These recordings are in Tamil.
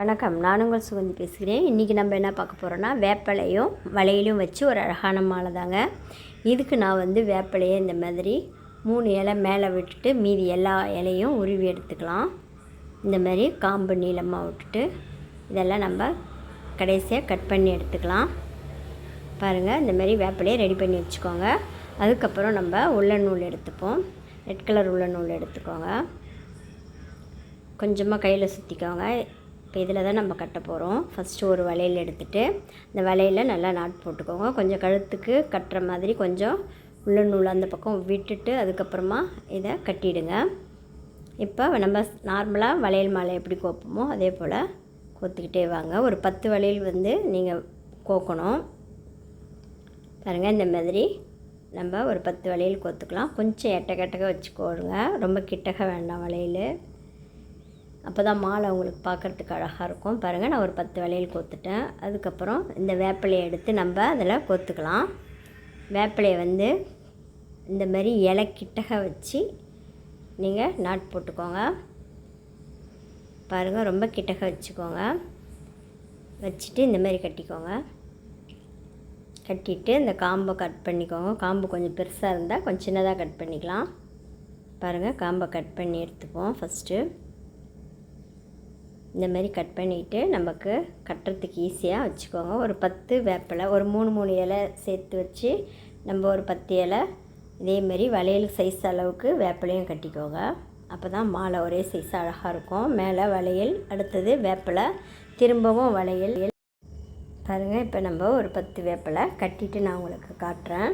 வணக்கம். நான் உங்கள் சுகந்தி பேசுகிறேன். இன்றைக்கி நம்ம என்ன பார்க்க போகிறோன்னா வேப்பிலையும் வலையிலையும் வச்சு ஒரு அழகான மாலை தாங்க. இதுக்கு நான் வந்து வேப்பிலையை இந்த மாதிரி மூணு இலை மேலே விட்டுட்டு மீதி எல்லா இலையும் உருவி எடுத்துக்கலாம். இந்த மாதிரி காம்பு நீளமாக விட்டுட்டு இதெல்லாம் நம்ம கடைசியாக கட் பண்ணி எடுத்துக்கலாம். பாருங்கள் இந்த மாதிரி வேப்பிலையை ரெடி பண்ணி வச்சுக்கோங்க. அதுக்கப்புறம் நம்ம உள்ள நூல் எடுத்துப்போம். ரெட் கலர் உள்ள நூல் எடுத்துக்கோங்க. கொஞ்சமாக கையில் சுற்றிக்கோங்க இப்போ இதில் தான் நம்ம கட்ட போகிறோம். ஃபஸ்ட்டு ஒரு வளையல் எடுத்துகிட்டு இந்த வளையலில் நல்லா நாட் போட்டுக்கோங்க. கொஞ்சம் கழுத்துக்கு கட்டுற மாதிரி கொஞ்சம் உள்ள நூல் அந்த பக்கம் விட்டுட்டு அதுக்கப்புறமா இதை கட்டிடுங்க. இப்போ நம்ம நார்மலாக வளையல் மாலை எப்படி கோப்போமோ அதே போல் கோத்துக்கிட்டே வாங்க. ஒரு பத்து வளையல் வந்து நீங்கள் கோக்கணும். பாருங்கள் இந்த மாதிரி நம்ம ஒரு பத்து வளையல் கோத்துக்கலாம். கொஞ்சம் எட்ட கெட்டக வச்சுக்கோங்க. ரொம்ப கிட்டக வேண்டாம் வளையல். அப்போ தான் மாலை அவங்களுக்கு பார்க்குறதுக்கு அழகாக இருக்கும். பாருங்கள் நான் ஒரு பத்து வளையல் கோத்துட்டேன். அதுக்கப்புறம் இந்த வேப்பிலையை எடுத்து நம்ம அதில் கோத்துக்கலாம். வேப்பிலையை வந்து இந்த மாதிரி இலை கிட்டக வச்சு நீங்கள் நாட் போட்டுக்கோங்க. பாருங்கள் ரொம்ப கிட்டக வச்சுக்கோங்க. வச்சுட்டு இந்த மாதிரி கட்டிக்கோங்க. கட்டிட்டு இந்த காம்பை கட் பண்ணிக்கோங்க. காம்பு கொஞ்சம் பெருசாக இருந்தால் கொஞ்சம் சின்னதாக கட் பண்ணிக்கலாம். பாருங்கள் காம்பை கட் பண்ணி எடுத்துப்போம் ஃபஸ்ட்டு இந்த மாதிரி கட் பண்ணிவிட்டு நமக்கு கட்டுறதுக்கு ஈஸியாக வச்சுக்கோங்க. ஒரு பத்து வேப்பிலை ஒரு மூணு மூணு இலை சேர்த்து வச்சு நம்ம ஒரு பத்து இலை இதேமாரி வளையல் சைஸ் அளவுக்கு வேப்பிலையும் கட்டிக்கோங்க. அப்போ தான் மாலை ஒரே சைஸ் அழகாக இருக்கும். மேலே வளையல் அடுத்தது வேப்பிலை திரும்பவும் வளையல். பாருங்கள் இப்போ நம்ம ஒரு பத்து வேப்பிலை கட்டிட்டு நான் உங்களுக்கு காட்டுறேன்.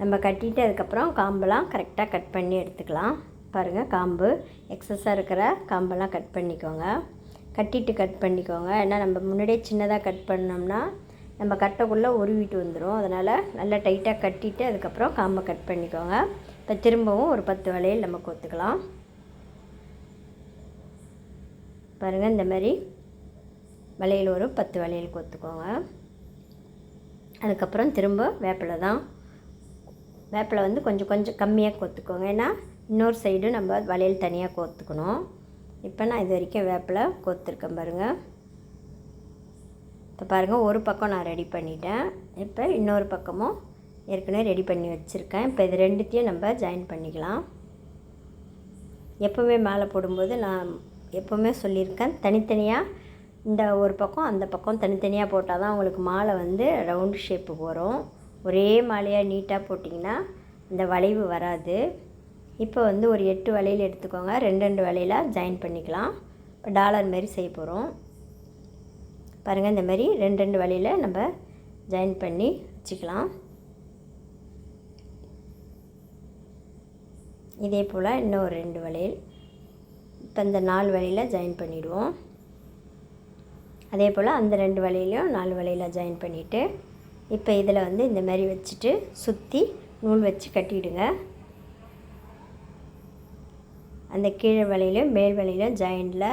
நம்ம கட்டிட்டு அதுக்கப்புறம் காம்பெல்லாம் கரெக்டாக கட் பண்ணி எடுத்துக்கலாம். பாருங்கள் காம்பு. எக்ஸஸாக இருக்கிற காம்பெல்லாம் கட் பண்ணிக்கோங்க. கட்டிட்டு கட் பண்ணிக்கோங்க. ஏன்னா நம்ம முன்னாடியே சின்னதாக கட் பண்ணோம்னா நம்ம கட்டக்குள்ளே உருவிட்டு வந்துடும் அதனால் நல்லா டைட்டாக கட்டிட்டு அதுக்கப்புறம் காம்பை கட் பண்ணிக்கோங்க. இப்போ திரும்பவும் ஒரு பத்து வளையல் நம்ம கொத்துக்கலாம். பாருங்கள் இந்த மாதிரி வளையல் ஒரு பத்து வளையல் கொத்துக்கோங்க. அதுக்கப்புறம் திரும்ப வேப்பிலை தான். வேப்பிலை வந்து கொஞ்சம் கொஞ்சம் கம்மியாக கொத்துக்கோங்க. ஏன்னா இன்னொரு சைடு நம்ம வளையல் தனியாக கோத்துக்கணும். இப்போ நான் இது வரைக்கும் வேப்பில் கோத்துருக்கேன் பாருங்கள் இப்போ பாருங்கள் ஒரு பக்கம் நான் ரெடி பண்ணிட்டேன். இப்போ இன்னொரு பக்கமும் ஏற்கனவே ரெடி பண்ணி வச்சுருக்கேன். இப்போ இது ரெண்டுத்தையும் நம்ம ஜாயின் பண்ணிக்கலாம். எப்போவுமே மேலே போடும்போது நான் எப்போவுமே சொல்லியிருக்கேன் தனித்தனியாக இந்த ஒரு பக்கம் அந்த பக்கம் தனித்தனியாக போட்டால் தான் உங்களுக்கு மாலை வந்து ரவுண்டு ஷேப்புக்கு வரும். ஒரே மாலையாக நீட்டாக போட்டிங்கன்னா இந்த வளைவு வராது. இப்போ வந்து ஒரு எட்டு வலையில் எடுத்துக்கோங்க. ரெண்டு ரெண்டு வலையில் ஜாயின் பண்ணிக்கலாம். இப்போ டாலர் மாரி செய்ய போகிறோம் பாருங்கள் இந்த மாதிரி ரெண்டு ரெண்டு வலையில் நம்ம ஜாயின் பண்ணி வச்சுக்கலாம். இதே போல் இன்னும் ஒரு ரெண்டு வளையல் இப்போ இந்த நாலு வலையில் ஜாயின் பண்ணிவிடுவோம் அதே போல் அந்த ரெண்டு வலையிலையும் நாலு வலையில் ஜாயின் பண்ணிவிட்டு இப்போ இதில் வந்து இந்த மாதிரி வச்சுட்டு சுற்றி நூல் வச்சு கட்டிவிடுங்க அந்த கீழே வலையிலும் மேல் வலையிலும் ஜாயிண்டில்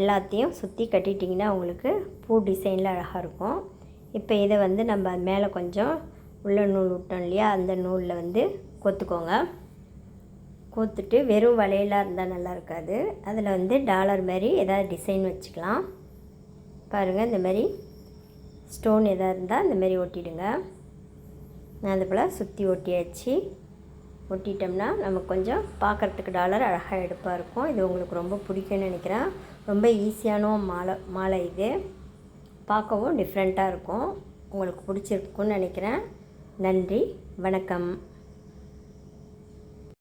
எல்லாத்தையும் சுற்றி கட்டிட்டிங்கன்னா உங்களுக்கு பூ டிசைனில் அழகாக இருக்கும். இப்போ இதை வந்து நம்ம மேலே கொஞ்சம் உள்ள நூல் விட்டோம் இல்லையா அந்த நூலில் வந்து கொத்துக்கோங்க. கோத்துட்டு வெறும் வளையலாக இருந்தால் நல்லா இருக்காது. அதில் வந்து டாலர் மாதிரி எதாவது டிசைன் வச்சுக்கலாம். பாருங்கள் இந்த மாதிரி ஸ்டோன் எதாக இருந்தால் இந்த மாதிரி ஒட்டிடுங்க நான் அது போல் சுற்றி ஒட்டியாச்சு ஒட்டிட்டோம்னா நமக்கு கொஞ்சம் பார்க்குறதுக்கு டாலர் அழகாக எடுப்பாக இருக்கும். இது உங்களுக்கு ரொம்ப பிடிக்கும்னு நினைக்கிறேன். ரொம்ப ஈஸியான மாலை மாலை இது. பார்க்கவும் டிஃப்ரெண்ட்டாக இருக்கும். உங்களுக்கு பிடிச்சிருக்குன்னு நினைக்கிறேன். நன்றி. வணக்கம்.